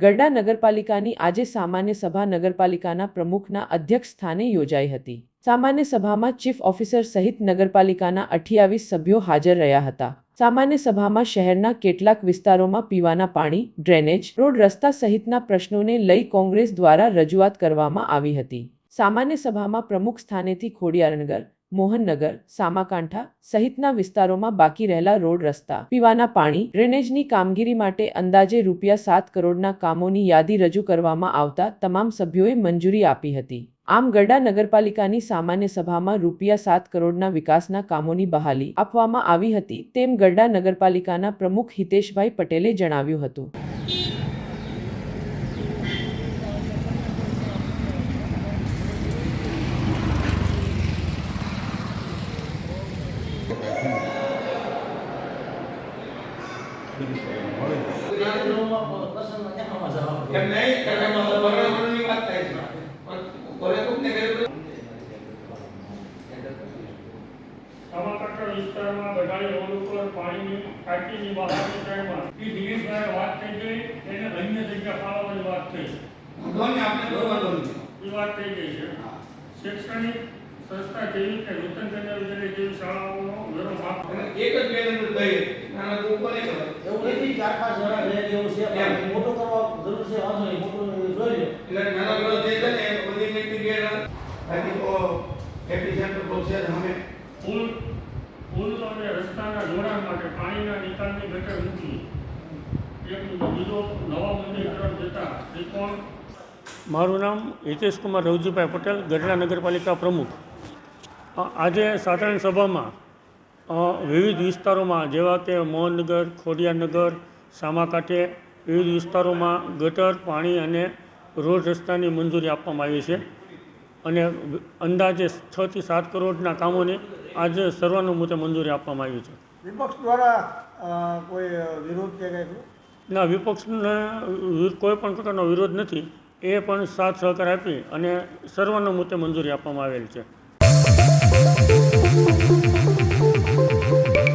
ગરડા નગરપાલિકાની આજે સામાન્ય સભા નગરપાલિકાના પ્રમુખના અધ્યક્ષ સ્થાને યોજાઈ હતી. સામાન્ય સભામાં ચીફ ઓફિસર સહિત નગરપાલિકાના અઠ્યાવીસ સભ્યો હાજર રહ્યા હતા. સામાન્ય સભામાં શહેરના કેટલાક વિસ્તારોમાં પીવાના પાણી, ડ્રેનેજ, રોડ રસ્તા સહિતના પ્રશ્નોને લઈ કોંગ્રેસ દ્વારા રજૂઆત કરવામાં આવી હતી. સામાન્ય સભામાં પ્રમુખ સ્થાનેથી ખોડિયારનગર મોહનનગર, સામાકાંઠા સહિતના વિસ્તારોમાં બાકી રહેલા રોડ રસ્તા, પીવાના પાણી, ડ્રેનેજની કામગીરી માટે અંદાજે રૂપિયા સાત કરોડના કામોની યાદી રજૂ કરવામાં આવતા તમામ સભ્યોએ મંજૂરી આપી હતી. આમ ગરડા નગરપાલિકાની સામાન્ય સભામાં રૂપિયા સાત કરોડના વિકાસના કામોની બહાલી આપવામાં આવી હતી તેમ ગરડા નગરપાલિકાના પ્રમુખ હિતેશભાઈ પટેલે જણાવ્યું હતું એમ નહીં કે એમાં તો પર્યાવરણની વાત થાય છે પણ પર્યટકને કઈ દિનેશભાઈ વાત થઈ ગઈ એને અન્ય જગ્યા ફાળવવાની વાત થઈ આપણે વાત થઈ ગઈ છે. શૈક્ષણિક સંસ્થા જેવી કે નૂતન કન્યા વિદ્યાલય જેવી શાળાઓનો વેરો માફ એક જ બેનર નથી ચાર પાંચ જણા રહે એવું છે પણ મોટું કરવા જરૂર છે વાંધો નહીં મોટું જોઈ લો એટલે નાના ગળો જે છે ને એ બધી મીટિંગ બાકી તો સેન્ટર તો છે અમે. પુલ પુલ અને રસ્તાના જોડાણ માટે પાણીના નિકાલની ગટર મૂકી. એક બીજો નવા મંદિર તરફ જતા ત્રિકોણ. મારું નામ હિતેશ કુમાર રવજીભાઈ પટેલ ગઢડા નગરપાલિકા પ્રમુખ. આજે સાધારણ સભામાં વિવિધ વિસ્તારોમાં જેવા કે મોહનનગર ખોડિયારનગર સામાકાંઠે વિવિધ વિસ્તારોમાં ગટર પાણી અને રોડ રસ્તાની મંજૂરી આપવામાં આવી છે. અને અંદાજે છથી સાત કરોડના કામોને આજે સર્વાનુમતે મંજૂરી આપવામાં આવી છે. વિપક્ષ દ્વારા કોઈ વિરોધ કે કંઈ ના વિપક્ષને કોઈ પણ પ્રકારનો વિરોધ નથી. એ પણ સાથ સહકાર આપી અને સર્વાનુમતે મંજૂરી આપવામાં આવેલ છે.